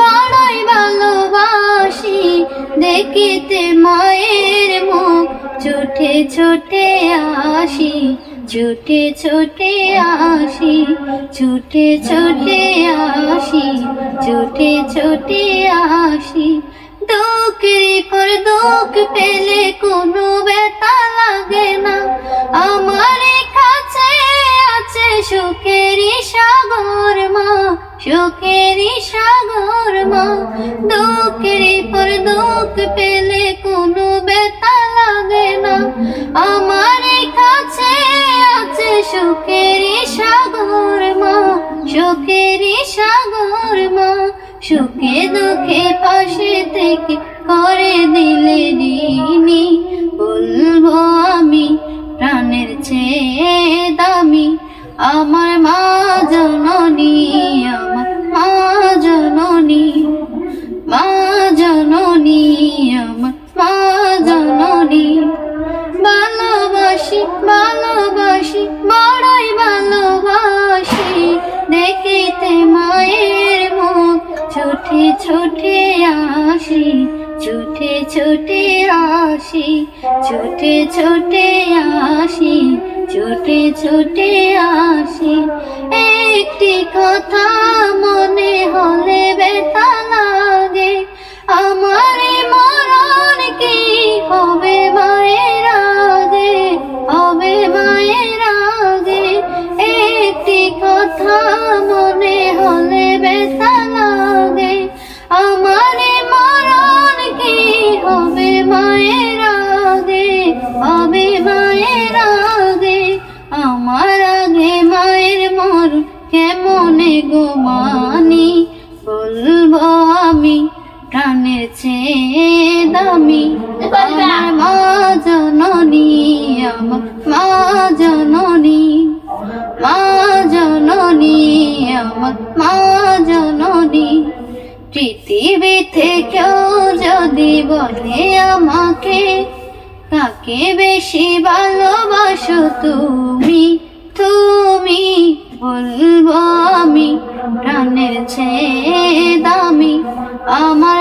বড়ই ভালোবাসি। দেখিতে মায়ের মুখ ছুটে ছুটে আসি, ছুটে ছুটে আসি, ছুটে ছুটে আসি, ছুটে ছুটে আসি। দুঃখের পর দুঃখ পেলে কোনো ব্যথা লাগে না। আমার কাছে আছে মা সুখেরই সাগর মা, দুঃখের পর দুঃখ পেলে কোনো ব্যথা লাগে না। আমার কাছে আছে সুখেরই সাগর মা সুখেরই সাগর মা, সুখে দুঃখে পাশে থেকে করে দিলে ঋণী বলব আমি, প্রাণের চেয়ে দামি, আমার ভালোবাসি ভালোবাসি, বড়ই ভালোবাসি। দেখিতে মায়ের মুখ, ছুটে ছুটে আসি, ছুটে ছুটে আসি, ছুটে ছুটে আসি, ছুটে ছুটে আসি। একটি কথা মনে হলে ব্যথা লাগে, আমার মরণ কথা মনে হলে ব্যথা লাগে। আমার মরণ কি হবে মায়ের আগে? হবে মায়ের আগে। আমার আগে মায়ের মরণ কেমনে গো মানি? বলব আমি প্রাণের চেয়ে দামি। আমার মা জননী আমার মা আমার পৃথিবী থেকেও যদি বলে আমাকে, তাকে বেশি ভালোবাসো তুমি তুমি বলব আমি, প্রাণের চেয়ে দামি, আমার